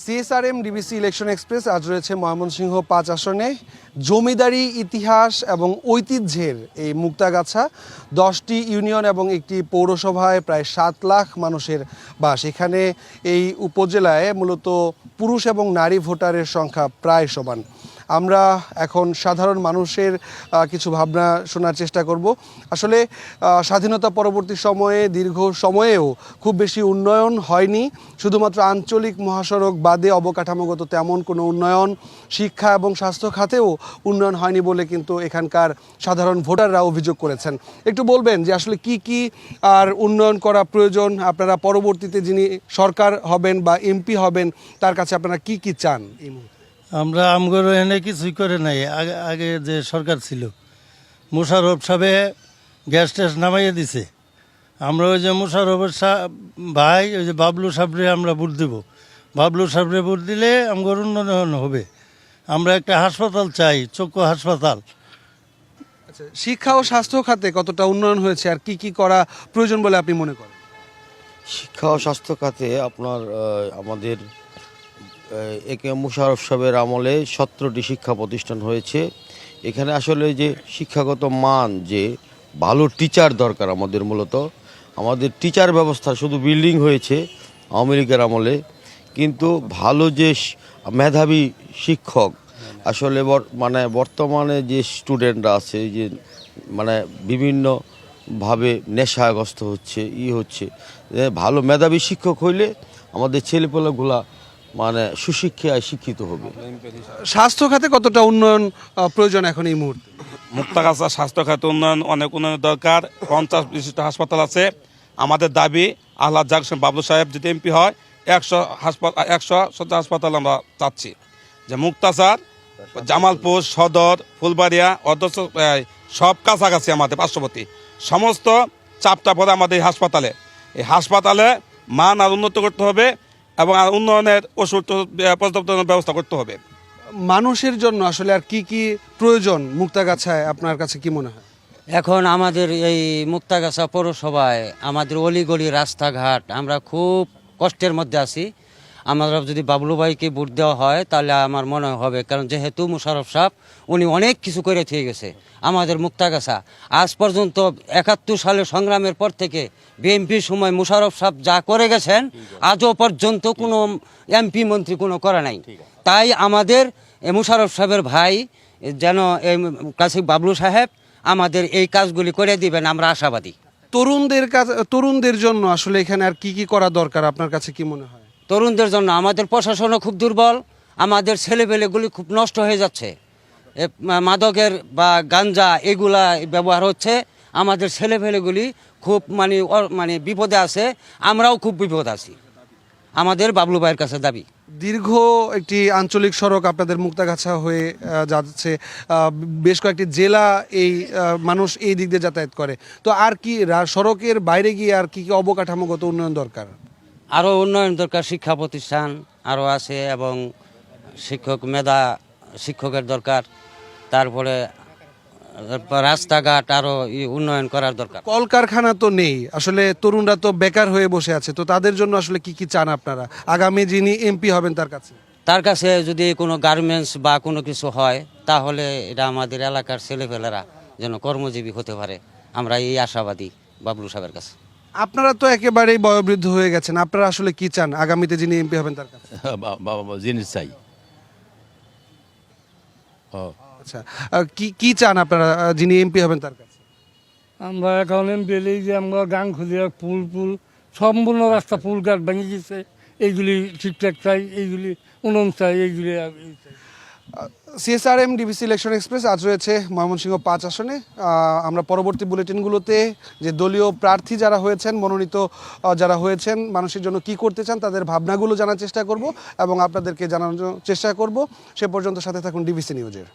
CSRM, DBC election express, আজ রয়েছে ময়মনসিংহ পাঁচ আসনে। জমিদারি, ইতিহাস এবং ঐতিহ্যের এই মুক্তাগাছা। দশটি ইউনিয়ন এবং একটি পৌরসভায় প্রায় সাত লাখ মানুষের বাস। এখানে এই উপজেলায় মূলত পুরুষ এবং নারী ভোটারের সংখ্যা প্রায় সমান। আমরা এখন সাধারণ মানুষের কিছু ভাবনা শোনার চেষ্টা করব। আসলে স্বাধীনতা পরবর্তী সময়ে, দীর্ঘ সময়েও খুব বেশি উন্নয়ন হয়নি। শুধুমাত্র আঞ্চলিক মহাসড়ক বাদে অবকাঠামোগত তেমন কোনো উন্নয়ন, শিক্ষা এবং স্বাস্থ্য খাতেও উন্নয়ন হয়নি বলে কিন্তু এখানকার সাধারণ ভোটাররা অভিযোগ করেছেন। একটু বলবেন যে আসলে কি কি আর উন্নয়ন করা প্রয়োজন? আপনারা পরবর্তীতে যিনি সরকার হবেন বা এমপি হবেন, তার কাছে আপনারা কি কি চান এই মুহূর্তে? আমরা আমগর এনে কিছুই করে নাই। আগে আগে যে সরকার ছিল মুশারফ সাহেবে গ্যাস ট্যাস নামাইয়ে দিছে। আমরা ওই যে মুশারফের সা- ভাই ওই যে বাবলু সাবরে আমরা ভোট দেব। বাবলু সাবরে ভোট দিলে আমগর উন্নয়ন হবে। আমরা একটা হাসপাতাল চাই চক্ষু হাসপাতাল। আচ্ছা শিক্ষা ও স্বাস্থ্য খাতে কতটা উন্নয়ন হয়েছে আর কি কি করা প্রয়োজন বলে আপনি মনে করেন? শিক্ষা ও স্বাস্থ্য খাতে আপনার আমাদের একে মুশারফ সাহেবের আমলে সতেরোটি শিক্ষা প্রতিষ্ঠান হয়েছে। এখানে আসলে যে শিক্ষাগত মান, যে ভালো টিচার দরকার আমাদের মূলত, আমাদের টিচার ব্যবস্থা শুধু বিল্ডিং হয়েছে আওয়ামী লীগের আমলে, কিন্তু ভালো যে মেধাবী শিক্ষক, আসলে মানে বর্তমানে যে স্টুডেন্টরা আছে যে মানে বিভিন্ন ভাবে নেশাগ্রস্ত হচ্ছে, ই হচ্ছে ভালো মেধাবী শিক্ষক হইলে আমাদের ছেলেপেলেগুলা মানে সুশিক্ষায় শিক্ষিত হবে। স্বাস্থ্য খাতে কতটা উন্নয়ন প্রয়োজন এখন এই মুহূর্তে? মুক্তাগাছা স্বাস্থ্য খাতে উন্নয়ন অনেক উন্নয়নের দরকার। পঞ্চাশ বিশিষ্ট হাসপাতাল আছে। আমাদের দাবি আহ্লাদ জাকসন বাবলু সাহেব যদি এমপি হয় একশো হাসপাতাল একশো শয্যা হাসপাতাল আমরা চাচ্ছি। যে মুক্তাচার জামালপুর সদর ফুলবাড়িয়া অধ্যক্ষ সব কাছাকাছি আমাদের পার্শ্ববর্তী। সমস্ত চাপটা পড়ে আমাদের এই হাসপাতালে। এই হাসপাতালে মান আর উন্নত করতে হবে। এবং উন্নয়নের ওষুধ পর্যাপ্ত ব্যবস্থা করতে হবে। মানুষের জন্য আসলে আর কি কি প্রয়োজন মুক্তাগাছায় আপনার কাছে কি মনে হয়? এখন আমাদের এই মুক্তাগাছা পৌরসভায় আমাদের অলিগলি রাস্তাঘাট আমরা খুব কষ্টের মধ্যে আছি। আমরা যদি বাবলু ভাইকে ভোট দেওয়া হয় তাহলে আমার মনে হবে কারণ যেহেতু মুশারফ সাহ উনি অনেক কিছু করে থেকে গেছে আমাদের মুক্তাগাছা। আজ পর্যন্ত একাত্তর সালে সংগ্রামের পর থেকে বিএনপির সময় মুশারফ সাহেব যা করে গেছেন আজও পর্যন্ত কোনো এমপি মন্ত্রী কোনো করে নাই। তাই আমাদের এ মুশারফ সাহেবের ভাই যেন এই কাছে বাবলু সাহেব আমাদের এই কাজগুলি করে দিবেন আমরা আশাবাদী। তরুণদের কাছে তরুণদের জন্য আসলে এখানে আর কি কি করা দরকার আপনার কাছে কি মনে হয়? তরুণদের জন্য আমাদের প্রশাসনও খুব দুর্বল, আমাদের ছেলেপেলেগুলি খুব নষ্ট হয়ে যাচ্ছে। মাদকের বা গাঞ্জা এগুলা ব্যবহার হচ্ছে, আমাদের ছেলেপেলেগুলি খুব মানে মানে বিপদে আছে, আমরাও খুব বিপদ আছি। আমাদের বাবলু ভাইয়ের কাছে দাবি। দীর্ঘ একটি আঞ্চলিক সড়ক আপনাদের মুক্তাগাছা হয়ে যাচ্ছে বেশ কয়েকটি জেলা এই মানুষ এই দিক দিয়ে যাতায়াত করে। তো আর কি সড়কের বাইরে গিয়ে আর কি অবকাঠামোগত উন্নয়ন দরকার? আরও উন্নয়ন দরকার শিক্ষা প্রতিষ্ঠান আরও আছে এবং শিক্ষক মেধা শিক্ষকের দরকার। তারপরে রাস্তাঘাট আরও উন্নয়ন করার দরকার। কলকারখানা তো নেই। আসলে তরুণরা তো বেকার হয়ে বসে আছে। তো তাদের জন্য আসলে কি কি চান আপনারা? আগামী যিনি এমপি হবেন তার কাছে। তার কাছে যদি কোনো গার্মেন্টস বা কোনো কিছু হয় তাহলে এটা আমাদের এলাকার ছেলেপেলেরা যেন কর্মজীবী হতে পারে। আমরা এই আশাবাদী বাবলু সাহেবের কাছে। আপনারা তো একেবারেই বয়োবৃদ্ধ হয়ে গেছেন। আপনারা আসলে কি চান? আগামীতে যিনি এমপি হবেন তার কাছে। বা- বা- বা- জিনিস চাই। ও। আচ্ছা কি কি চান আপনারা? যিনি এমপি হবেন তার কাছে। আমরা এখন পেলেই যে আমরা গাং খুলিয়া পুল পুল সম্পূর্ণ রাস্তা পুল গাছ ভেঙে গেছে। এইগুলি ঠিকঠাক চাই এইগুলি উন্নয়ন চাই এইগুলি চাই। সিএসআরএম ডিবিসি ইলেকশন এক্সপ্রেস আজ রয়েছে ময়মনসিংহ পাঁচ আসনে। আমরা পরবর্তী বুলেটিনগুলোতে যে দলীয় প্রার্থী যারা হয়েছেন, মনোনীত যারা হয়েছেন, মানুষের জন্য কি করতে চান, তাদের ভাবনাগুলো জানার চেষ্টা করব এবং আপনাদেরকে জানানোর চেষ্টা করব। সে পর্যন্ত সাথে থাকুন ডিবিসি নিউজের।